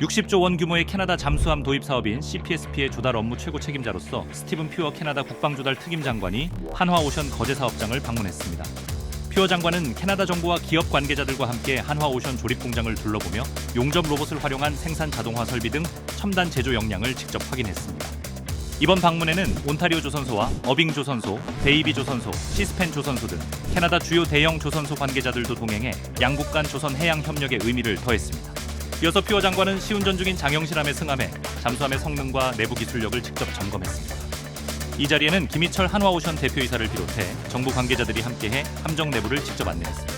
60조 원 규모의 캐나다 잠수함 도입 사업인 CPSP의 조달 업무 최고 책임자로서 스티븐 퓨어 캐나다 국방조달 특임 장관이 한화오션 거제 사업장을 방문했습니다. 퓨어 장관은 캐나다 정부와 기업 관계자들과 함께 한화오션 조립 공장을 둘러보며 용접 로봇을 활용한 생산 자동화 설비 등 첨단 제조 역량을 직접 확인했습니다. 이번 방문에는 온타리오 조선소와 어빙 조선소, 베이비 조선소, 시스펜 조선소 등 캐나다 주요 대형 조선소 관계자들도 동행해 양국 간 조선 해양 협력의 의미를 더했습니다. 이어서 퓨어 장관은 시운전 중인 장영실함에 승함해 잠수함의 성능과 내부 기술력을 직접 점검했습니다. 이 자리에는 김희철 한화오션 대표이사를 비롯해 정부 관계자들이 함께해 함정 내부를 직접 안내했습니다.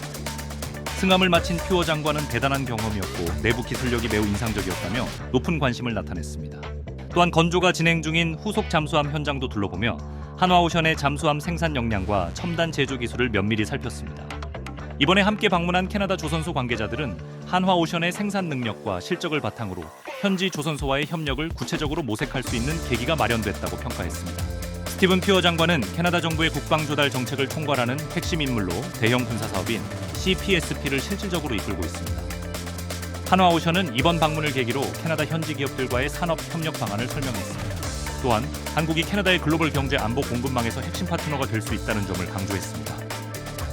승함을 마친 퓨어 장관은 대단한 경험이었고 내부 기술력이 매우 인상적이었다며 높은 관심을 나타냈습니다. 또한 건조가 진행 중인 후속 잠수함 현장도 둘러보며 한화오션의 잠수함 생산 역량과 첨단 제조 기술을 면밀히 살폈습니다. 이번에 함께 방문한 캐나다 조선소 관계자들은 한화 오션의 생산 능력과 실적을 바탕으로 현지 조선소와의 협력을 구체적으로 모색할 수 있는 계기가 마련됐다고 평가했습니다. 스티븐 퓨어 장관은 캐나다 정부의 국방 조달 정책을 총괄하는 핵심 인물로 대형 군사 사업인 CPSP를 실질적으로 이끌고 있습니다. 한화 오션은 이번 방문을 계기로 캐나다 현지 기업들과의 산업 협력 방안을 설명했습니다. 또한 한국이 캐나다의 글로벌 경제 안보 공급망에서 핵심 파트너가 될 수 있다는 점을 강조했습니다.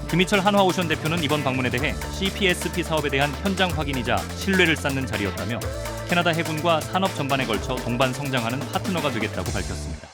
김희철 한화오션 대표는 이번 방문에 대해 CPSP 사업에 대한 현장 확인이자 신뢰를 쌓는 자리였다며 캐나다 해군과 산업 전반에 걸쳐 동반 성장하는 파트너가 되겠다고 밝혔습니다.